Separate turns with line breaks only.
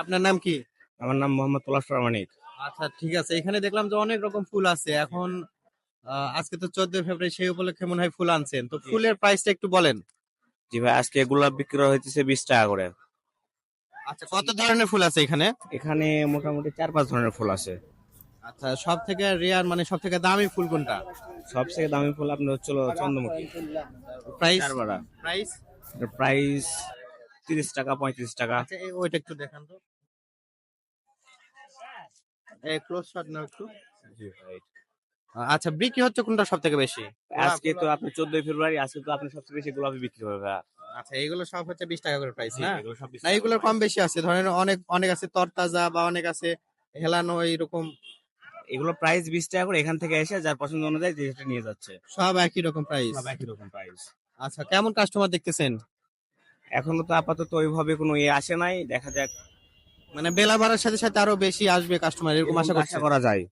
আপনার নাম কি?
আমার নাম মোহাম্মদ পলাশ প্রামাণিক।
আচ্ছা ঠিক আছে। এখানে দেখলাম যে অনেক রকম ফুল আছে। এখন আজকে তো চোদ্দ ফেব্রুয়ারি সেই উপলক্ষে মনে হয় ফুল আনছেন। তো ফুলের প্রাইসটা একটু বলেন।
জি ভাই আজকে গোলাপ বিক্রি হইতেছে বিশ টাকা করে।
আচ্ছা কত ধরনের ফুল আছে এখানে?
এখানে মোটামুটি চার পাঁচ ধরনের ফুল আছে।
আচ্ছা সব থেকে রেয়ার মানে সব থেকে দামি ফুল কোনটা?
সব থেকে দামি ফুল আপনার হচ্ছিল চন্দ্রমুখী।
প্রাইস? প্রাইস?
প্রাইস তিরিশ টাকা পঁয়ত্রিশ টাকা।
আচ্ছা এই ওইটা একটু দেখান তো। এই ক্লোজ শট নাও একটু। আচ্ছা বিক্রি হচ্ছে কোনটা সব থেকে বেশি?
আজকে তো আপনি চোদ্দই ফেব্রুয়ারি আজকে তো আপনি সবচেয়ে বেশি গোলাপি বিক্রি হবে
আচ্ছা এইগুলো সব হচ্ছে বিশ টাকা করে প্রাইস
জি,
না
এগুলো সব 20
না এগুলোর কম বেশি আছে। ধরেন অনেক অনেক আছে তরতাজা বা অনেক আছে হেলানো এইরকম।
এগুলো প্রাইস বিশ টাকা করে এখান থেকে এসে যার পছন্দ অনুযায়ী যেটা নিয়ে যাচ্ছে।
সব একই রকম প্রাইস
সব একই রকম প্রাইস
আচ্ছা কেমন কাস্টমার দেখতেছেন?
এখনও তো আপাতত ওইভাবে কোনো ইয়ে আসে নাই দেখা যাক।
মানে বেলা বাড়ার সাথে সাথে আরও বেশি আসবে কাস্টমার এরকম
আশা করা যায়।